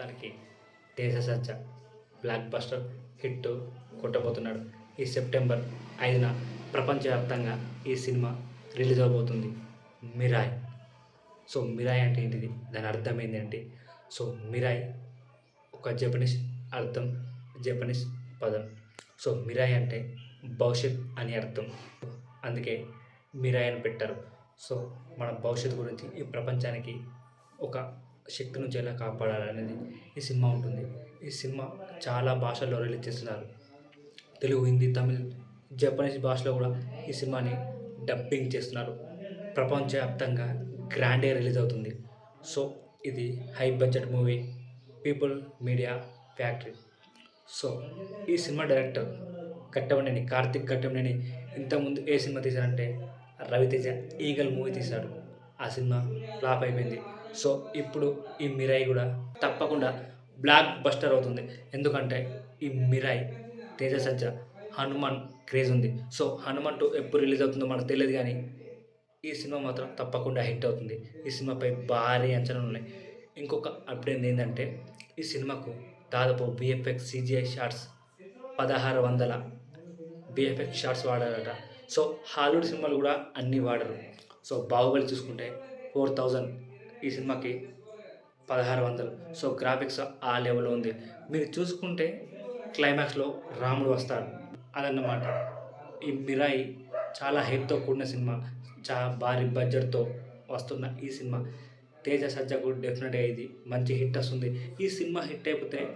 తనకి Teja Sajja blockbuster hit కొట్టబోతున్నాడు. ఈ సెప్టెంబర్ ఐదున ప్రపంచవ్యాప్తంగా ఈ సినిమా రిలీజ్ అవబోతుంది. మిరాయ్. సో మిరాయ్ అంటే ఏంటిది? దాని అర్థం ఏంటంటే సో మిరాయ్ ఒక జపనీస్ అర్థం జపనీస్ పదం. సో మిరాయ్ అంటే భవిష్యత్ అని అర్థం. అందుకే మిరాయ్ అని పెట్టారు. సో మన భవిష్యత్తు గురించి ఈ ప్రపంచానికి ఒక శక్తి నుంచి ఎలా కాపాడాలనేది ఈ సినిమా ఉంటుంది. ఈ సినిమా చాలా భాషల్లో రిలీజ్ చేస్తున్నారు. తెలుగు హిందీ తమిళ్ జపనీస్ భాషలో కూడా ఈ సినిమాని డబ్బింగ్ చేస్తున్నారు. ప్రపంచవ్యాప్తంగా గ్రాండే రిలీజ్ అవుతుంది. సో ఇది high budget movie. People media factory. So ఈ సినిమా డైరెక్టర్ కట్టమనేని కార్తిక్ కట్టమనేని ఇంతకుముందు ఏ సినిమా తీశారంటే రవితేజ ఈగల్ మూవీ తీశాడు. ఆ సినిమా ఫ్లాప్ అయిపోయింది. సో ఇప్పుడు ఈ మిరాయి కూడా తప్పకుండా బ్లాక్ బస్టర్ అవుతుంది. ఎందుకంటే ఈ మిరాయి తేజ సజ్జ హనుమాన్ క్రేజ్ ఉంది. సో హనుమాన్ టూ ఎప్పుడు రిలీజ్ అవుతుందో మనకు తెలియదు కానీ ఈ సినిమా మాత్రం తప్పకుండా హిట్ అవుతుంది. ఈ సినిమాపై భారీ అంచనాలు ఉన్నాయి. ఇంకొక అప్డేట్ ఏంటంటే ఈ సినిమాకు దాదాపు బిఎఫ్ఎక్స్ సిజిఐ షార్ట్స్ పదహారు వందల బిఎఫ్ఎక్స్ షార్ట్స్ వాడారట. సో హాలీవుడ్ సినిమాలు కూడా అన్నీ వాడరు. సో బాహుబలి చూసుకుంటే ఫోర్ థౌజండ్ ఈ సినిమాకి పదహారు వందలు. సో గ్రాఫిక్స్ ఆ లెవెల్లో ఉంది. మీరు చూసుకుంటే క్లైమాక్స్లో రాముడు వస్తాడు. అదన్నమాట. ఈ మిరాయి చాలా హైప్తో కూడిన సినిమా. చా భారీ బడ్జెట్తో వస్తున్న ఈ సినిమా. తేజ సజ్జకు డెఫినెట్గా ఇది మంచి హిట్ వస్తుంది. ఈ సినిమా హిట్ అయిపోతే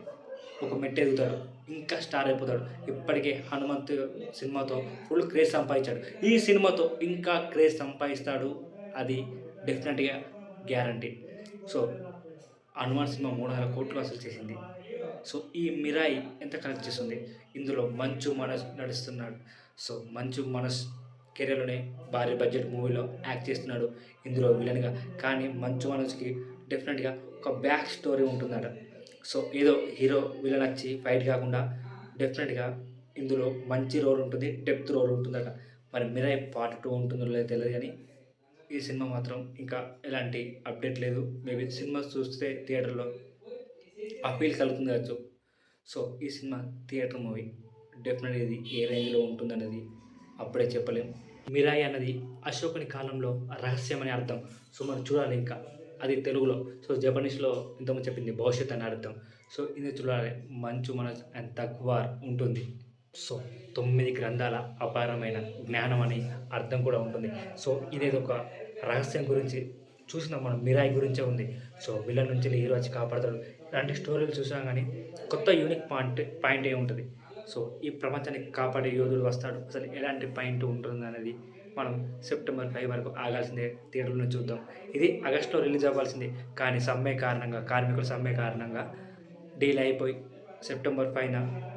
ఒక మెట్టు ఎదుగుతాడు ఇంకా స్టార్ అయిపోతాడు. ఇప్పటికే హనుమంత్ సినిమాతో ఫుల్ క్రేజ్ సంపాదించాడు. ఈ సినిమాతో ఇంకా క్రేజ్ సంపాదిస్తాడు అది డెఫినెట్గా గ్యారంటీ సో హనుమాన్ సినిమా మూడు వందల కోట్లు వసూలు చేసింది. సో ఈ మిరాయి ఎంత కలెక్ట్ చేస్తుంది? ఇందులో మంచు మనస్ నడుస్తున్నాడు. సో మంచు మనస్ కెరీర్లోనే భారీ బడ్జెట్ మూవీలో యాక్ట్ చేస్తున్నాడు. ఇందులో విలన్గా కానీ మంచు మనస్కి డెఫినెట్గా ఒక బ్యాక్ స్టోరీ ఉంటుందట. సో ఏదో హీరో విలన్ వచ్చి ఫైట్ కాకుండా డెఫినెట్గా ఇందులో మంచి రోల్ ఉంటుంది డెప్త్ రోల్ ఉంటుందట. మరి మిరాయి పార్ట్ టూ ఉంటుందో లేదో తెలియదు కానీ ఈ సినిమా మాత్రం ఇంకా ఎలాంటి అప్డేట్ లేదు. మేబీ సినిమా చూస్తే థియేటర్లో అఫీల్ కలుగుతుంది కావచ్చు. సో ఈ సినిమా థియేటర్ మూవీ డెఫినెట్గా ఇది ఏ రేంజ్లో ఉంటుందన్నది అప్పుడే చెప్పలేం. మిరాయి అన్నది అశోకుని కాలంలో రహస్యం అని అర్థం. సో మనం చూడాలి ఇంకా. అది తెలుగులో. సో జపనీస్లో ఇంతకుముందు చెప్పింది భవిష్యత్ అని అర్థం. సో ఇది చూడాలి. మంచు మన అండ్ ఉంటుంది. సో తొమ్మిది గ్రంథాల అపారమైన జ్ఞానం అని అర్థం కూడా ఉంటుంది. సో ఇదేదో ఒక రహస్యం గురించి చూసిన మనం. మిరాయి గురించే ఉంది. సో విలన్ నుంచి హీరో వచ్చి కాపాడతాడు. ఇలాంటి స్టోరీలు చూసాం కానీ కొత్త యూనిక్ పాయింట్ పాయింట్ ఏ ఉంటుంది. సో ఈ ప్రపంచాన్ని కాపాడే యోధుడు వస్తాడు. అసలు ఎలాంటి పాయింట్ ఉంటుంది అనేది మనం సెప్టెంబర్ ఫైవ్ వరకు ఆగాల్సిందే థియేటర్లో చూద్దాం. ఇది ఆగస్టులో రిలీజ్ అవ్వాల్సిందే. కానీ సమ్మె కారణంగా కార్మికుల సమ్మె కారణంగా డీల్ అయిపోయి సెప్టెంబర్ పైన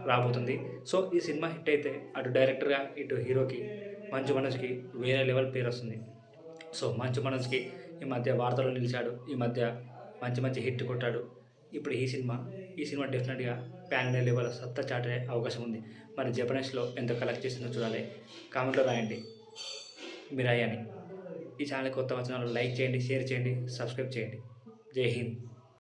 రాబోతుంది. సో ఈ సినిమా హిట్ అయితే అటు డైరెక్టర్గా ఇటు హీరోకి మంచు మనసుకి వేరే లెవెల్ పేరు వస్తుంది. సో మంచు మనసుకి ఈ మధ్య వార్తల్లో నిలిచాడు ఈ మధ్య మంచి మంచి హిట్ కొట్టాడు. ఇప్పుడు ఈ సినిమా ఈ సినిమా డెఫినెట్గా ప్యాన్ ఇండియా లెవెల్ సత్తా చాటే అవకాశం ఉంది. మరి జపనీస్లో ఎంత కలెక్ట్ చేసిందో చూడాలి. కామెంట్లో రాయండి. బిర్యానీ. ఈ ఛానల్ కొత్త వచ్చిన లైక్ చేయండి షేర్ చేయండి సబ్స్క్రైబ్ చేయండి. జై హింద్.